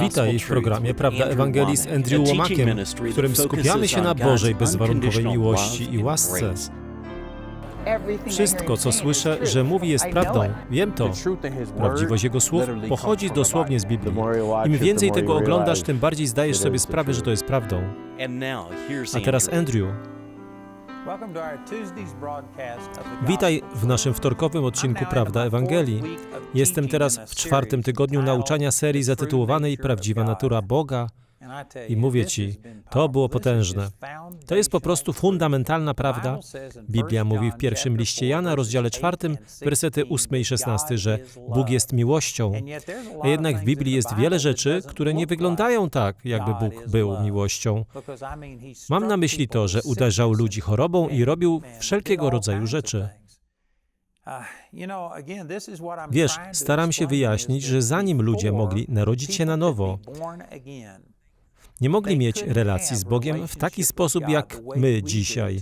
Witaj w programie Prawda Ewangelii z Andrew Łomakiem, w którym skupiamy się na Bożej bezwarunkowej miłości i łasce. Wszystko, co słyszę, że mówi, jest prawdą. Wiem to. Prawdziwość Jego słów pochodzi dosłownie z Biblii. Im więcej tego oglądasz, tym bardziej zdajesz sobie sprawę, że to jest prawdą. A teraz Andrew. Witaj w naszym wtorkowym odcinku Prawda Ewangelii. Jestem teraz w czwartym tygodniu nauczania serii zatytułowanej Prawdziwa natura Boga i mówię Ci, to było potężne. To jest po prostu fundamentalna prawda. Biblia mówi w pierwszym liście Jana, rozdziale czwartym, wersety 8 i 16, że Bóg jest miłością. A jednak w Biblii jest wiele rzeczy, które nie wyglądają tak, jakby Bóg był miłością. Mam na myśli to, że uderzał ludzi chorobą i robił wszelkiego rodzaju rzeczy. Wiesz, staram się wyjaśnić, że zanim ludzie mogli narodzić się na nowo, nie mogli mieć relacji z Bogiem w taki sposób, jak my dzisiaj.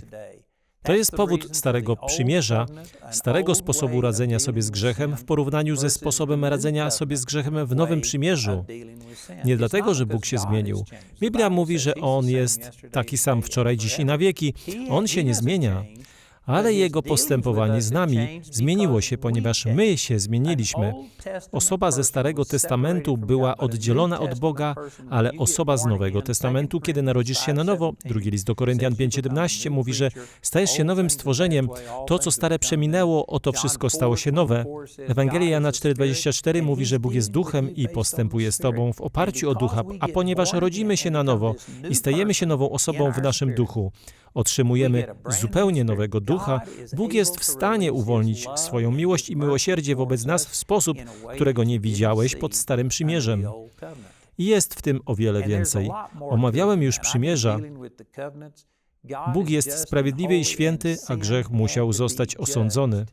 To jest powód Starego Przymierza, starego sposobu radzenia sobie z grzechem w porównaniu ze sposobem radzenia sobie z grzechem w Nowym Przymierzu. Nie dlatego, że Bóg się zmienił. Biblia mówi, że On jest taki sam wczoraj, dziś i na wieki. On się nie zmienia. Ale Jego postępowanie z nami zmieniło się, ponieważ my się zmieniliśmy. Osoba ze Starego Testamentu była oddzielona od Boga, ale osoba z Nowego Testamentu, kiedy narodzisz się na nowo, drugi list do Koryntian 5:17 mówi, że stajesz się nowym stworzeniem. To, co stare przeminęło, oto wszystko stało się nowe. Ewangelia Jana 4:24 mówi, że Bóg jest duchem i postępuje z tobą w oparciu o ducha, a ponieważ rodzimy się na nowo i stajemy się nową osobą w naszym duchu, otrzymujemy zupełnie nowego ducha, Bóg jest w stanie uwolnić swoją miłość i miłosierdzie wobec nas w sposób, którego nie widziałeś pod Starym Przymierzem. I jest w tym o wiele więcej. Omawiałem już przymierza. Bóg jest sprawiedliwy i święty, a grzech musiał zostać osądzony.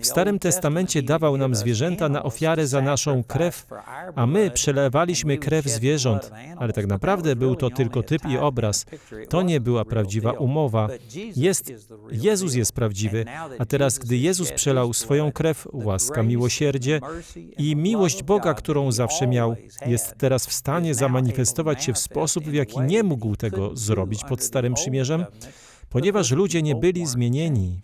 W Starym Testamencie dawał nam zwierzęta na ofiarę za naszą krew, a my przelewaliśmy krew zwierząt, ale tak naprawdę był to tylko typ i obraz. To nie była prawdziwa umowa. Jest, Jezus jest prawdziwy, a teraz, gdy Jezus przelał swoją krew, łaska, miłosierdzie i miłość Boga, którą zawsze miał, jest teraz w stanie zamanifestować się w sposób, w jaki nie mógł tego zrobić pod Starym Przymierzem, ponieważ ludzie nie byli zmienieni.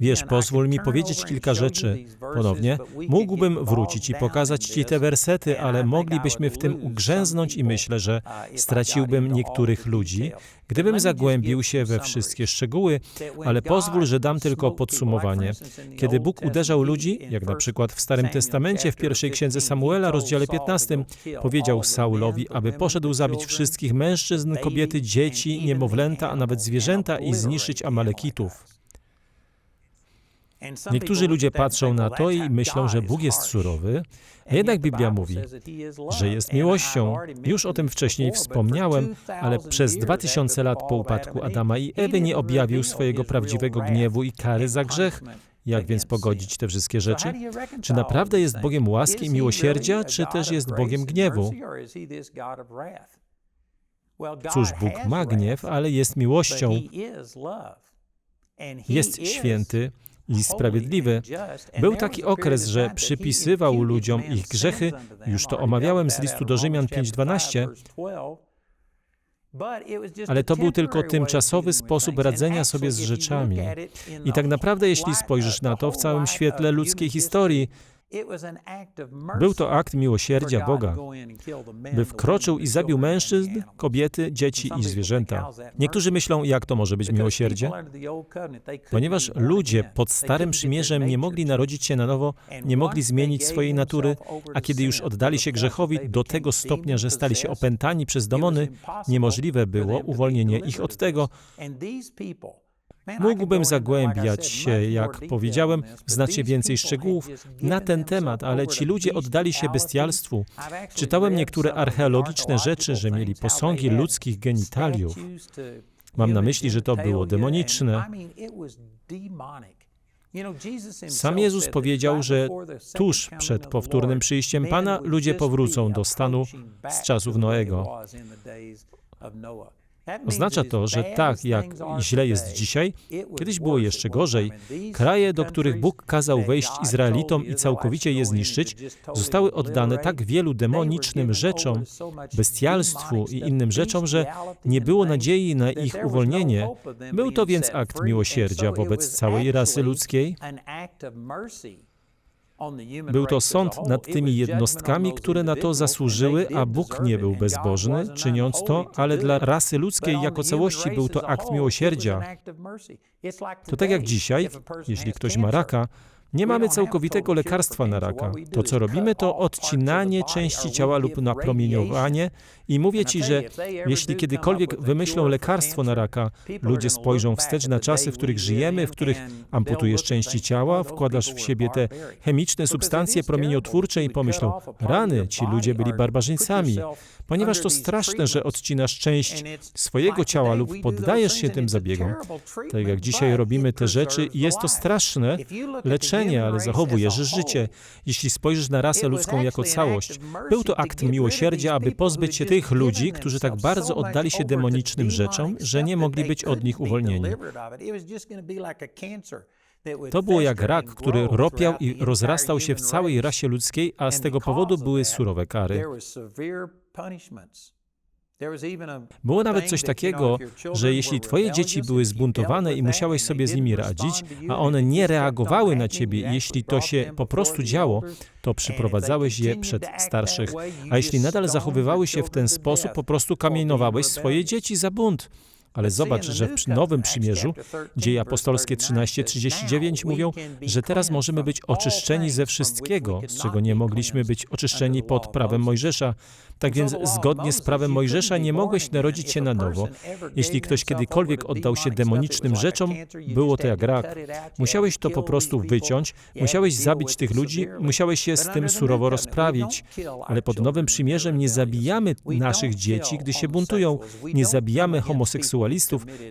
Wiesz, pozwól mi powiedzieć kilka rzeczy ponownie. Mógłbym wrócić i pokazać Ci te wersety, ale moglibyśmy w tym ugrzęznąć i myślę, że straciłbym niektórych ludzi, gdybym zagłębił się we wszystkie szczegóły, ale pozwól, że dam tylko podsumowanie. Kiedy Bóg uderzał ludzi, jak na przykład w Starym Testamencie, w pierwszej księdze Samuela, rozdziale 15, powiedział Saulowi, aby poszedł zabić wszystkich mężczyzn, kobiety, dzieci, niemowlęta, a nawet zwierzęta i zniszczyć Amalekitów. Niektórzy ludzie patrzą na to i myślą, że Bóg jest surowy, a jednak Biblia mówi, że jest miłością. Już o tym wcześniej wspomniałem, ale przez dwa tysiące lat po upadku Adama i Ewy nie objawił swojego prawdziwego gniewu i kary za grzech. Jak więc pogodzić te wszystkie rzeczy? Czy naprawdę jest Bogiem łaski i miłosierdzia, czy też jest Bogiem gniewu? Cóż, Bóg ma gniew, ale jest miłością. Jest święty, i sprawiedliwy. Był taki okres, że przypisywał ludziom ich grzechy, już to omawiałem z listu do Rzymian 5:12. Ale to był tylko tymczasowy sposób radzenia sobie z rzeczami. I tak naprawdę, jeśli spojrzysz na to w całym świetle ludzkiej historii, był to akt miłosierdzia Boga, by wkroczył i zabił mężczyzn, kobiety, dzieci i zwierzęta. Niektórzy myślą, jak to może być miłosierdzie? Ponieważ ludzie pod Starym Przymierzem nie mogli narodzić się na nowo, nie mogli zmienić swojej natury, a kiedy już oddali się grzechowi do tego stopnia, że stali się opętani przez demony, niemożliwe było uwolnienie ich od tego, Mógłbym zagłębiać się, jak powiedziałem, w znacznie więcej szczegółów na ten temat, ale ci ludzie oddali się bestialstwu. Czytałem niektóre archeologiczne rzeczy, że mieli posągi ludzkich genitaliów. Mam na myśli, że to było demoniczne. Sam Jezus powiedział, że tuż przed powtórnym przyjściem Pana ludzie powrócą do stanu z czasów Noego. Oznacza to, że tak jak źle jest dzisiaj, kiedyś było jeszcze gorzej. Kraje, do których Bóg kazał wejść Izraelitom i całkowicie je zniszczyć, zostały oddane tak wielu demonicznym rzeczom, bestialstwu i innym rzeczom, że nie było nadziei na ich uwolnienie. Był to więc akt miłosierdzia wobec całej rasy ludzkiej. Był to sąd nad tymi jednostkami, które na to zasłużyły, a Bóg nie był bezbożny, czyniąc to, ale dla rasy ludzkiej jako całości był to akt miłosierdzia. To tak jak dzisiaj, jeśli ktoś ma raka, nie mamy całkowitego lekarstwa na raka. To, co robimy, to odcinanie części ciała lub napromieniowanie. I mówię Ci, że jeśli kiedykolwiek wymyślą lekarstwo na raka, ludzie spojrzą wstecz na czasy, w których żyjemy, w których amputujesz części ciała, wkładasz w siebie te chemiczne substancje promieniotwórcze i pomyślą, rany, ci ludzie byli barbarzyńcami. Ponieważ to straszne, że odcinasz część swojego ciała lub poddajesz się tym zabiegom. Tak jak dzisiaj robimy te rzeczy, jest to straszne leczenie, ale zachowujesz życie. Jeśli spojrzysz na rasę ludzką jako całość, był to akt miłosierdzia, aby pozbyć się tych ludzi, którzy tak bardzo oddali się demonicznym rzeczom, że nie mogli być od nich uwolnieni. To było jak rak, który ropiał i rozrastał się w całej rasie ludzkiej, a z tego powodu były surowe kary. Było nawet coś takiego, że jeśli twoje dzieci były zbuntowane i musiałeś sobie z nimi radzić, a one nie reagowały na ciebie, jeśli to się po prostu działo, to przyprowadzałeś je przed starszych. A jeśli nadal zachowywały się w ten sposób, po prostu kamienowałeś swoje dzieci za bunt. Ale zobacz, że w Nowym Przymierzu, dzieje apostolskie 13:39 mówią, że teraz możemy być oczyszczeni ze wszystkiego, z czego nie mogliśmy być oczyszczeni pod prawem Mojżesza. Tak więc zgodnie z prawem Mojżesza nie mogłeś narodzić się na nowo. Jeśli ktoś kiedykolwiek oddał się demonicznym rzeczom, było to jak rak. Musiałeś to po prostu wyciąć, musiałeś zabić tych ludzi, musiałeś się z tym surowo rozprawić. Ale pod Nowym Przymierzem nie zabijamy naszych dzieci, gdy się buntują. Nie zabijamy homoseksualistów,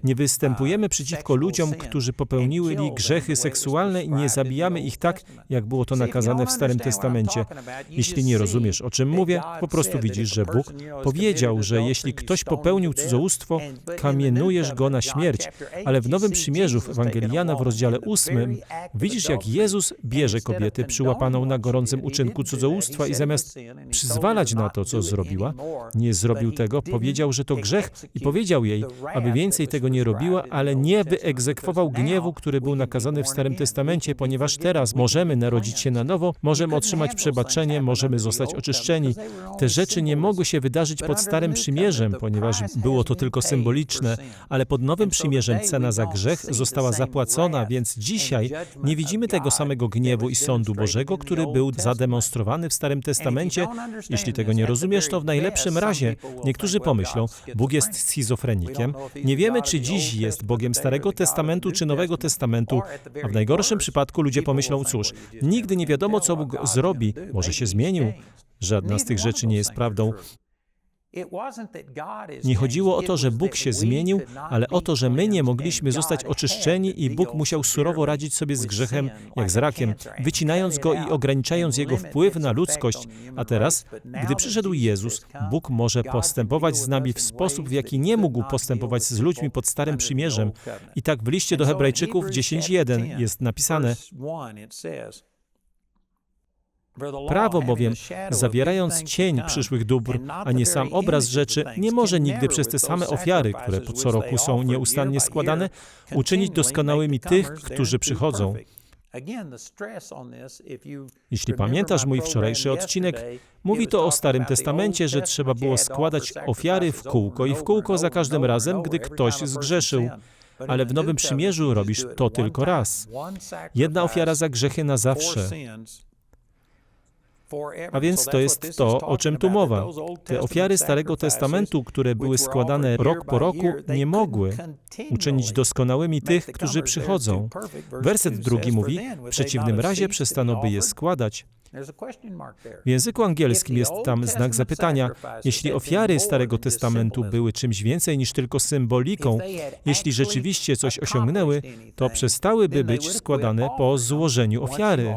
nie występujemy przeciwko ludziom, którzy popełnili grzechy seksualne i nie zabijamy ich tak, jak było to nakazane w Starym Testamencie. Jeśli nie rozumiesz, o czym mówię, po prostu widzisz, że Bóg powiedział, że jeśli ktoś popełnił cudzołóstwo, kamienujesz go na śmierć. Ale w Nowym Przymierzu, w Ewangelii Jana w rozdziale 8, widzisz, jak Jezus bierze kobietę przyłapaną na gorącym uczynku cudzołóstwa i zamiast przyzwalać na to, co zrobiła, nie zrobił tego, powiedział, że to grzech i powiedział jej, aby więcej tego nie robiła, ale nie wyegzekwował gniewu, który był nakazany w Starym Testamencie, ponieważ teraz możemy narodzić się na nowo, możemy otrzymać przebaczenie, możemy zostać oczyszczeni. Te rzeczy nie mogły się wydarzyć pod Starym Przymierzem, ponieważ było to tylko symboliczne, ale pod Nowym Przymierzem cena za grzech została zapłacona, więc dzisiaj nie widzimy tego samego gniewu i sądu Bożego, który był zademonstrowany w Starym Testamencie. Jeśli tego nie rozumiesz, to w najlepszym razie niektórzy pomyślą, Bóg jest schizofrenikiem. Nie wiemy, czy dziś jest Bogiem Starego Testamentu czy Nowego Testamentu, a w najgorszym przypadku ludzie pomyślą, cóż, nigdy nie wiadomo, co Bóg zrobi, może się zmienił. Żadna z tych rzeczy nie jest prawdą. Nie chodziło o to, że Bóg się zmienił, ale o to, że my nie mogliśmy zostać oczyszczeni i Bóg musiał surowo radzić sobie z grzechem, jak z rakiem, wycinając go i ograniczając jego wpływ na ludzkość. A teraz, gdy przyszedł Jezus, Bóg może postępować z nami w sposób, w jaki nie mógł postępować z ludźmi pod Starym Przymierzem. I tak w liście do Hebrajczyków 10.1 jest napisane, Prawo bowiem, zawierając cień przyszłych dóbr, a nie sam obraz rzeczy, nie może nigdy przez te same ofiary, które co roku są nieustannie składane, uczynić doskonałymi tych, którzy przychodzą. Jeśli pamiętasz mój wczorajszy odcinek, mówi to o Starym Testamencie, że trzeba było składać ofiary w kółko i w kółko za każdym razem, gdy ktoś zgrzeszył. Ale w Nowym Przymierzu robisz to tylko raz. Jedna ofiara za grzechy na zawsze. A więc to jest to, o czym tu mowa. Te ofiary Starego Testamentu, które były składane rok po roku, nie mogły uczynić doskonałymi tych, którzy przychodzą. Werset drugi mówi, w przeciwnym razie przestano by je składać. W języku angielskim jest tam znak zapytania. Jeśli ofiary Starego Testamentu były czymś więcej niż tylko symboliką, jeśli rzeczywiście coś osiągnęły, to przestałyby być składane po złożeniu ofiary.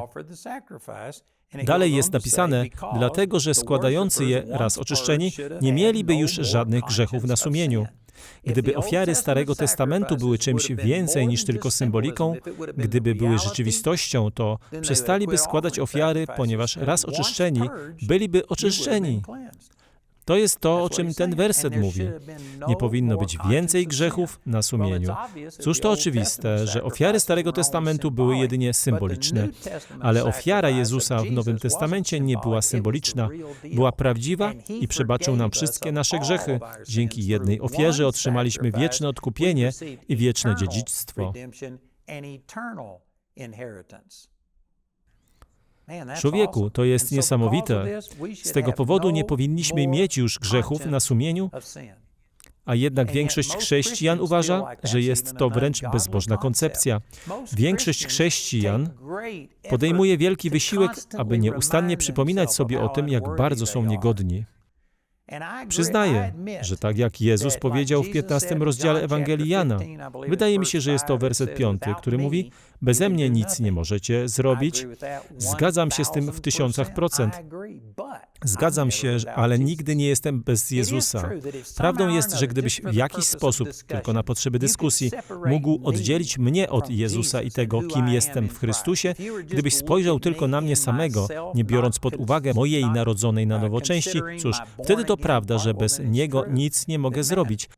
Dalej jest napisane, dlatego że składający je raz oczyszczeni nie mieliby już żadnych grzechów na sumieniu. Gdyby ofiary Starego Testamentu były czymś więcej niż tylko symboliką, gdyby były rzeczywistością, to przestaliby składać ofiary, ponieważ raz oczyszczeni, byliby oczyszczeni. To jest to, o czym ten werset mówi. Nie powinno być więcej grzechów na sumieniu. Cóż to oczywiste, że ofiary Starego Testamentu były jedynie symboliczne, ale ofiara Jezusa w Nowym Testamencie nie była symboliczna, była prawdziwa i przebaczył nam wszystkie nasze grzechy. Dzięki jednej ofierze otrzymaliśmy wieczne odkupienie i wieczne dziedzictwo. Człowieku, to jest niesamowite. Z tego powodu nie powinniśmy mieć już grzechów na sumieniu, a jednak większość chrześcijan uważa, że jest to wręcz bezbożna koncepcja. Większość chrześcijan podejmuje wielki wysiłek, aby nieustannie przypominać sobie o tym, jak bardzo są niegodni. Przyznaję, że tak jak Jezus powiedział w 15 rozdziale Ewangelii Jana, wydaje mi się, że jest to werset 5, który mówi: Beze mnie nic nie możecie zrobić. Zgadzam się z tym w tysiącach procent. Zgadzam się, ale nigdy nie jestem bez Jezusa. Prawdą jest, że gdybyś w jakiś sposób, tylko na potrzeby dyskusji, mógł oddzielić mnie od Jezusa i tego, kim jestem w Chrystusie, gdybyś spojrzał tylko na mnie samego, nie biorąc pod uwagę mojej narodzonej na nowo części, cóż, wtedy to prawda, że bez Niego nic nie mogę zrobić.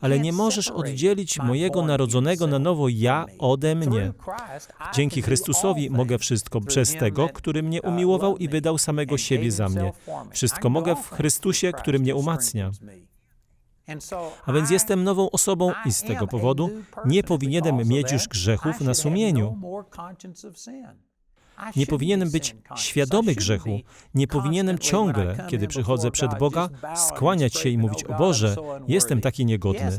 Ale nie możesz oddzielić mojego narodzonego na nowo ja ode mnie. Dzięki Chrystusowi mogę wszystko przez tego, który mnie umiłował i wydał samego siebie za mnie. Wszystko mogę w Chrystusie, który mnie umacnia. A więc jestem nową osobą i z tego powodu nie powinienem mieć już grzechów na sumieniu. Nie powinienem być świadomy grzechu. Nie powinienem ciągle, kiedy przychodzę przed Boga, skłaniać się i mówić: O Boże, jestem taki niegodny.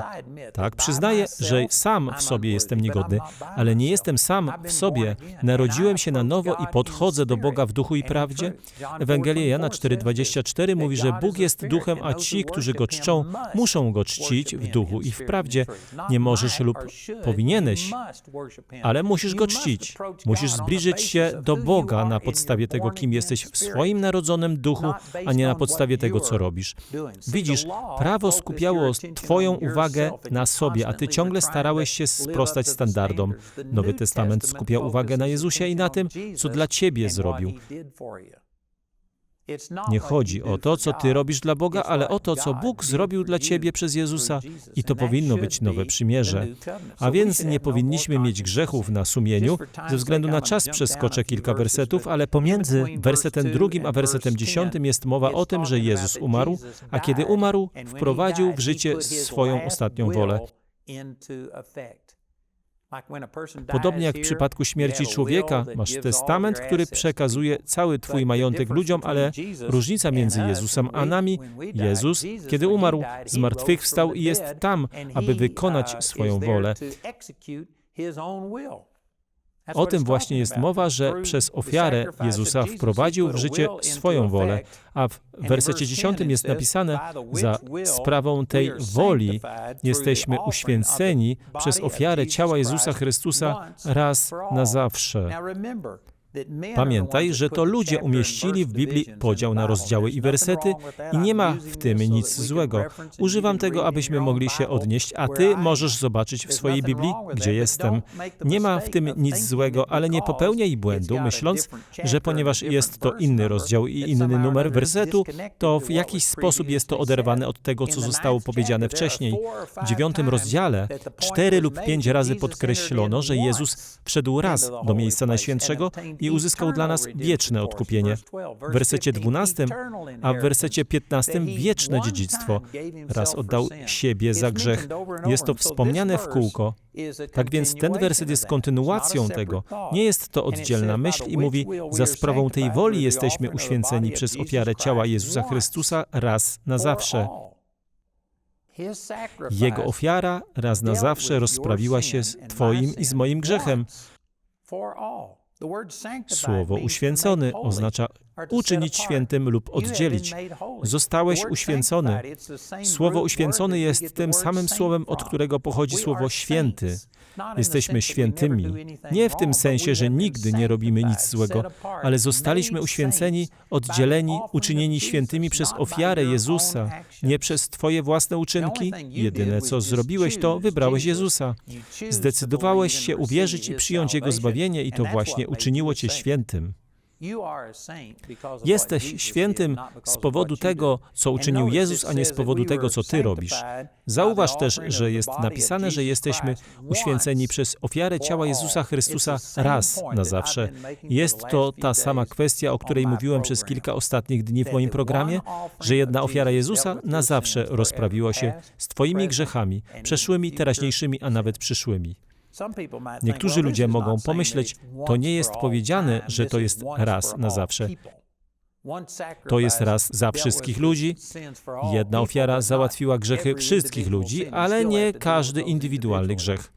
Tak, przyznaję, że sam w sobie jestem niegodny, ale nie jestem sam w sobie. Narodziłem się na nowo i podchodzę do Boga w duchu i prawdzie. Ewangelia Jana 4,24 mówi, że Bóg jest duchem, a ci, którzy go czczą, muszą go czcić w duchu i w prawdzie. Nie możesz lub powinieneś, ale musisz go czcić. Musisz zbliżyć się do Boga na podstawie tego, kim jesteś w swoim narodzonym duchu, a nie na podstawie tego, co robisz. Widzisz, prawo skupiało Twoją uwagę na sobie, a Ty ciągle starałeś się sprostać standardom. Nowy Testament skupiał uwagę na Jezusie i na tym, co dla Ciebie zrobił. Nie chodzi o to, co ty robisz dla Boga, ale o to, co Bóg zrobił dla ciebie przez Jezusa i to powinno być nowe przymierze. A więc nie powinniśmy mieć grzechów na sumieniu, ze względu na czas przeskoczę kilka wersetów, ale pomiędzy wersetem drugim a wersetem dziesiątym jest mowa o tym, że Jezus umarł, a kiedy umarł, wprowadził w życie swoją ostatnią wolę. Podobnie jak w przypadku śmierci człowieka, masz testament, który przekazuje cały Twój majątek ludziom, ale różnica między Jezusem a nami, Jezus, kiedy umarł, zmartwychwstał i jest tam, aby wykonać swoją wolę. O tym właśnie jest mowa, że przez ofiarę Jezusa wprowadził w życie swoją wolę, a w wersecie 10 jest napisane, za sprawą tej woli jesteśmy uświęceni przez ofiarę ciała Jezusa Chrystusa raz na zawsze. Pamiętaj, że to ludzie umieścili w Biblii podział na rozdziały i wersety i nie ma w tym nic złego. Używam tego, abyśmy mogli się odnieść, a ty możesz zobaczyć w swojej Biblii, gdzie jestem. Nie ma w tym nic złego, ale nie popełniaj błędu, myśląc, że ponieważ jest to inny rozdział i inny numer wersetu, to w jakiś sposób jest to oderwane od tego, co zostało powiedziane wcześniej. W dziewiątym rozdziale cztery lub pięć razy podkreślono, że Jezus wszedł raz do miejsca Najświętszego uzyskał dla nas wieczne odkupienie. W wersecie 12, a w wersecie 15 wieczne dziedzictwo. Raz oddał siebie za grzech. Jest to wspomniane w kółko. Tak więc ten werset jest kontynuacją tego. Nie jest to oddzielna myśl i mówi, za sprawą tej woli jesteśmy uświęceni przez ofiarę ciała Jezusa Chrystusa raz na zawsze. Jego ofiara raz na zawsze rozprawiła się z Twoim i z moim grzechem. Słowo uświęcony oznacza uczynić świętym lub oddzielić. Zostałeś uświęcony. Słowo uświęcony jest tym samym słowem, od którego pochodzi słowo święty. Jesteśmy świętymi. Nie w tym sensie, że nigdy nie robimy nic złego, ale zostaliśmy uświęceni, oddzieleni, uczynieni świętymi przez ofiarę Jezusa, nie przez Twoje własne uczynki. Jedyne, co zrobiłeś, to wybrałeś Jezusa. Zdecydowałeś się uwierzyć i przyjąć Jego zbawienie, i to właśnie uczyniło Cię świętym. Jesteś świętym z powodu tego, co uczynił Jezus, a nie z powodu tego, co ty robisz. Zauważ też, że jest napisane, że jesteśmy uświęceni przez ofiarę ciała Jezusa Chrystusa raz na zawsze. Jest to ta sama kwestia, o której mówiłem przez kilka ostatnich dni w moim programie, że jedna ofiara Jezusa na zawsze rozprawiła się z Twoimi grzechami, przeszłymi, teraźniejszymi, a nawet przyszłymi. Niektórzy ludzie mogą pomyśleć, to nie jest powiedziane, że to jest raz na zawsze. To jest raz za wszystkich ludzi. Jedna ofiara załatwiła grzechy wszystkich ludzi, ale nie każdy indywidualny grzech.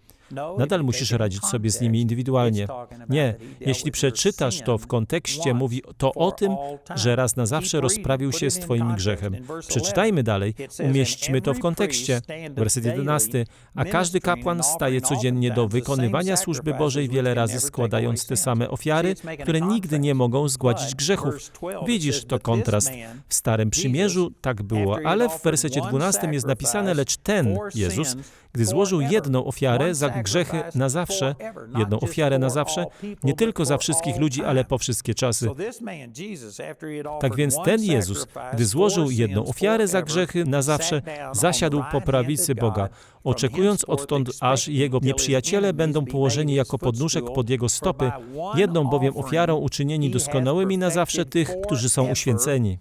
Nadal musisz radzić sobie z nimi indywidualnie. Nie, jeśli przeczytasz to w kontekście, mówi to o tym, że raz na zawsze rozprawił się z Twoim grzechem. Przeczytajmy dalej, umieśćmy to w kontekście. Werset 11. A każdy kapłan staje codziennie do wykonywania służby Bożej wiele razy składając te same ofiary, które nigdy nie mogą zgładzić grzechów. Widzisz, to kontrast. W Starym Przymierzu tak było, ale w wersecie 12 jest napisane, lecz ten, Jezus, gdy złożył jedną ofiarę za grzechy na zawsze, jedną ofiarę na zawsze, nie tylko za wszystkich ludzi, ale po wszystkie czasy. Tak więc ten Jezus, gdy złożył jedną ofiarę za grzechy na zawsze, zasiadł po prawicy Boga, oczekując odtąd, aż jego nieprzyjaciele będą położeni jako podnóżek pod jego stopy, jedną bowiem ofiarą uczynieni doskonałymi na zawsze tych, którzy są uświęceni.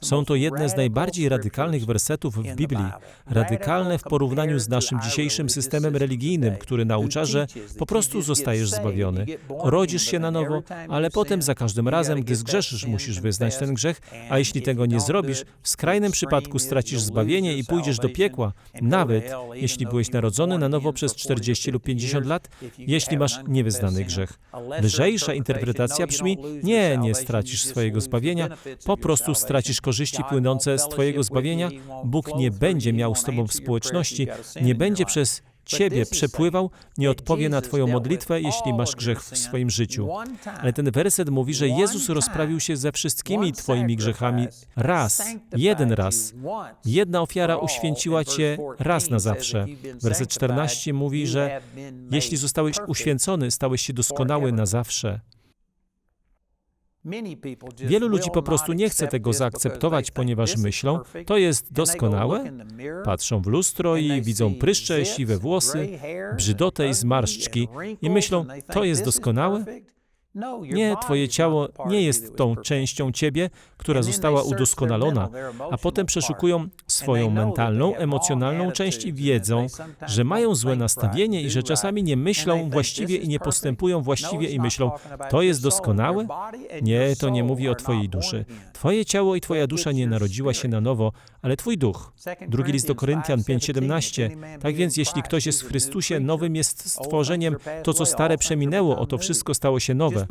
Są to jedne z najbardziej radykalnych wersetów w Biblii, radykalne w porównaniu z naszym dzisiejszym systemem religijnym, który naucza, że po prostu zostajesz zbawiony. Rodzisz się na nowo, ale potem za każdym razem, gdy zgrzeszysz, musisz wyznać ten grzech, a jeśli tego nie zrobisz, w skrajnym przypadku stracisz zbawienie i pójdziesz do piekła, nawet jeśli byłeś narodzony na nowo przez 40 lub 50 lat, jeśli masz niewyznany grzech. Lżejsza interpretacja brzmi, nie, nie stracisz swojego zbawienia, po prostu prostu stracisz korzyści płynące z Twojego zbawienia, Bóg nie będzie miał z Tobą społeczności, nie będzie przez Ciebie przepływał, nie odpowie na Twoją modlitwę, jeśli masz grzech w swoim życiu. Ale ten werset mówi, że Jezus rozprawił się ze wszystkimi Twoimi grzechami raz, jeden raz. Jedna ofiara uświęciła Cię raz na zawsze. Werset 14 mówi, że jeśli zostałeś uświęcony, stałeś się doskonały na zawsze. Wielu ludzi po prostu nie chce tego zaakceptować, ponieważ myślą, to jest doskonałe. Patrzą w lustro i widzą pryszcze, siwe włosy, brzydotę i zmarszczki i myślą, to jest doskonałe. Nie, Twoje ciało nie jest tą częścią Ciebie, która została udoskonalona, a potem przeszukują swoją mentalną, emocjonalną część i wiedzą, że mają złe nastawienie i że czasami nie myślą właściwie i nie postępują właściwie i myślą, to jest doskonałe? Nie, to nie mówi o Twojej duszy. Twoje ciało i Twoja dusza nie narodziła się na nowo, ale Twój duch. Drugi list do Koryntian 5:17. Tak więc, jeśli ktoś jest w Chrystusie, nowym jest stworzeniem, to co stare przeminęło, oto wszystko stało się nowe.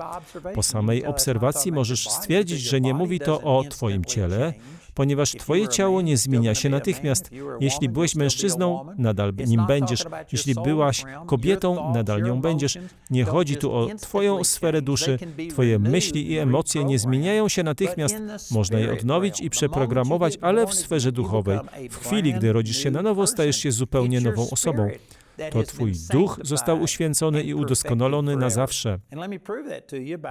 Po samej obserwacji możesz stwierdzić, że nie mówi to o Twoim ciele, ponieważ Twoje ciało nie zmienia się natychmiast. Jeśli byłeś mężczyzną, nadal nim będziesz. Jeśli byłaś kobietą, nadal nią będziesz. Nie chodzi tu o Twoją sferę duszy. Twoje myśli i emocje nie zmieniają się natychmiast. Można je odnowić i przeprogramować, ale w sferze duchowej. W chwili, gdy rodzisz się na nowo, stajesz się zupełnie nową osobą to Twój duch został uświęcony i udoskonalony na zawsze.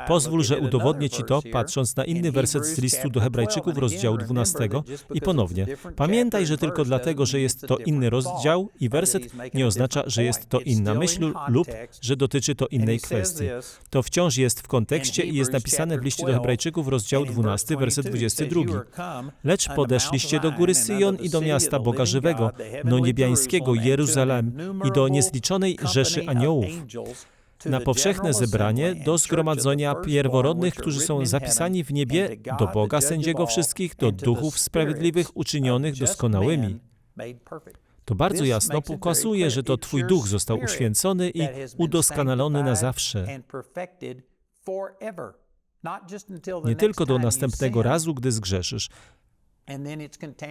Pozwól, że udowodnię Ci to, patrząc na inny werset z listu do Hebrajczyków, rozdziału 12 i ponownie. Pamiętaj, że tylko dlatego, że jest to inny rozdział i werset, nie oznacza, że jest to inna myśl lub że dotyczy to innej kwestii. To wciąż jest w kontekście i jest napisane w liście do Hebrajczyków, rozdział 12, werset 22. Lecz podeszliście do góry Syjon i do miasta Boga Żywego, no niebiańskiego Jeruzalem i do niezliczonej rzeszy aniołów, na powszechne zebranie do zgromadzenia pierworodnych, którzy są zapisani w niebie, do Boga sędziego wszystkich, do duchów sprawiedliwych uczynionych doskonałymi. To bardzo jasno pokazuje, że to Twój duch został uświęcony i udoskonalony na zawsze. Nie tylko do następnego razu, gdy zgrzeszysz,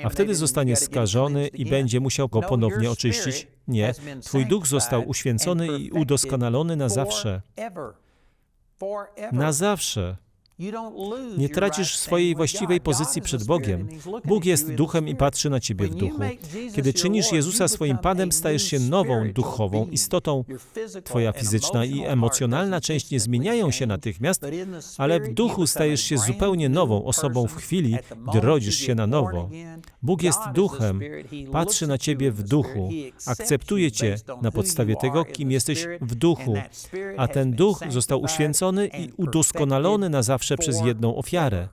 a wtedy zostanie skażony i będzie musiał go ponownie oczyścić. Nie, Twój duch został uświęcony i udoskonalony na zawsze. Na zawsze. Nie tracisz swojej właściwej pozycji przed Bogiem. Bóg jest duchem i patrzy na ciebie w duchu. Kiedy czynisz Jezusa swoim Panem, stajesz się nową duchową istotą. Twoja fizyczna i emocjonalna część nie zmieniają się natychmiast, ale w duchu stajesz się zupełnie nową osobą w chwili, gdy rodzisz się na nowo. Bóg jest duchem, patrzy na ciebie w duchu, akceptuje cię na podstawie tego, kim jesteś w duchu, a ten duch został uświęcony i udoskonalony na zawsze przez jedną ofiarę.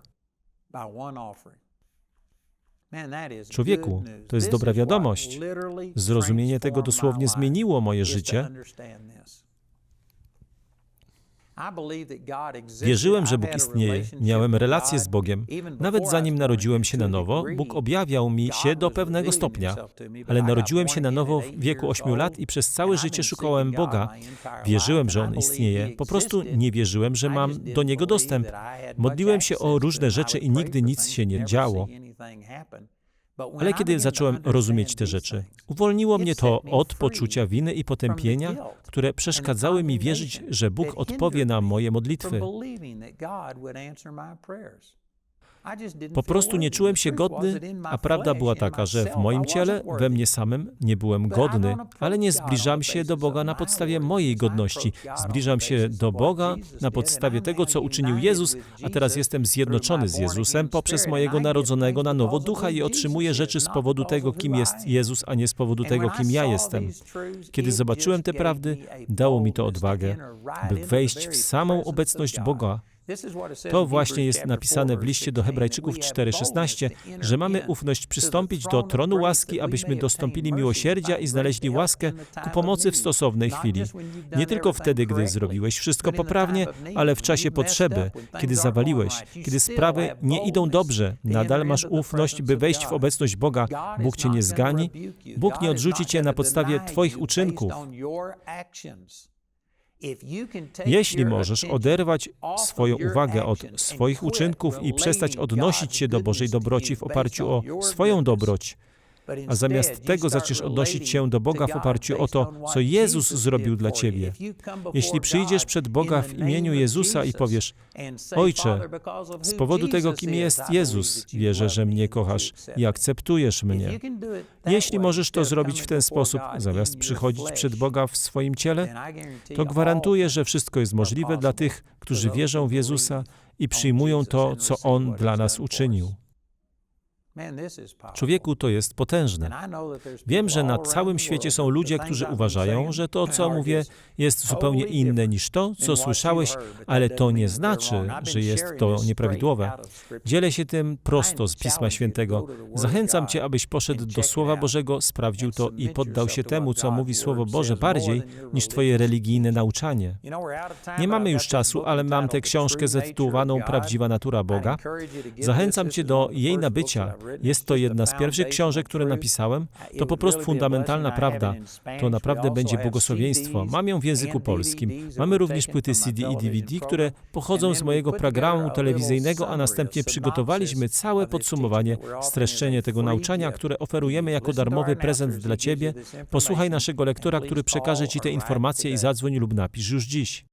Człowieku, to jest dobra wiadomość. Zrozumienie tego dosłownie zmieniło moje życie. Wierzyłem, że Bóg istnieje, miałem relacje z Bogiem. Nawet zanim narodziłem się na nowo, Bóg objawiał mi się do pewnego stopnia. Ale narodziłem się na nowo w wieku 8 lat i przez całe życie szukałem Boga. Wierzyłem, że On istnieje. Po prostu nie wierzyłem, że mam do Niego dostęp. Modliłem się o różne rzeczy i nigdy nic się nie działo. Ale kiedy zacząłem rozumieć te rzeczy, uwolniło mnie to od poczucia winy i potępienia, które przeszkadzały mi wierzyć, że Bóg odpowie na moje modlitwy. Po prostu nie czułem się godny, a prawda była taka, że w moim ciele, we mnie samym nie byłem godny, ale nie zbliżam się do Boga na podstawie mojej godności. Zbliżam się do Boga na podstawie tego, co uczynił Jezus, a teraz jestem zjednoczony z Jezusem poprzez mojego narodzonego na nowo ducha i otrzymuję rzeczy z powodu tego, kim jest Jezus, a nie z powodu tego, kim ja jestem. Kiedy zobaczyłem te prawdy, dało mi to odwagę, by wejść w samą obecność Boga to właśnie jest napisane w liście do Hebrajczyków 4:16, że mamy ufność przystąpić do tronu łaski, abyśmy dostąpili miłosierdzia i znaleźli łaskę ku pomocy w stosownej chwili. Nie tylko wtedy, gdy zrobiłeś wszystko poprawnie, ale w czasie potrzeby, kiedy zawaliłeś, kiedy sprawy nie idą dobrze, nadal masz ufność, by wejść w obecność Boga. Bóg cię nie zgani, Bóg nie odrzuci cię na podstawie Twoich uczynków. Jeśli możesz oderwać swoją uwagę od swoich uczynków i przestać odnosić się do Bożej dobroci w oparciu o swoją dobroć, a zamiast tego zaczniesz odnosić się do Boga w oparciu o to, co Jezus zrobił dla ciebie. Jeśli przyjdziesz przed Boga w imieniu Jezusa i powiesz: Ojcze, z powodu tego, kim jest Jezus, wierzę, że mnie kochasz i akceptujesz mnie. Jeśli możesz to zrobić w ten sposób, zamiast przychodzić przed Boga w swoim ciele, to gwarantuję, że wszystko jest możliwe dla tych, którzy wierzą w Jezusa i przyjmują to, co On dla nas uczynił. Człowieku, to jest potężne. Wiem, że na całym świecie są ludzie, którzy uważają, że to, co mówię, jest zupełnie inne niż to, co słyszałeś, ale to nie znaczy, że jest to nieprawidłowe. Dzielę się tym prosto z Pisma Świętego. Zachęcam Cię, abyś poszedł do Słowa Bożego, sprawdził to i poddał się temu, co mówi Słowo Boże bardziej niż Twoje religijne nauczanie. Nie mamy już czasu, ale mam tę książkę zatytułowaną Prawdziwa Natura Boga. Zachęcam Cię do jej nabycia. Jest to jedna z pierwszych książek, które napisałem. To po prostu fundamentalna prawda. To naprawdę będzie błogosławieństwo. Mam ją w języku polskim. Mamy również płyty CD i DVD, które pochodzą z mojego programu telewizyjnego, a następnie przygotowaliśmy całe podsumowanie, streszczenie tego nauczania, które oferujemy jako darmowy prezent dla Ciebie. Posłuchaj naszego lektora, który przekaże Ci te informacje i zadzwoń lub napisz już dziś.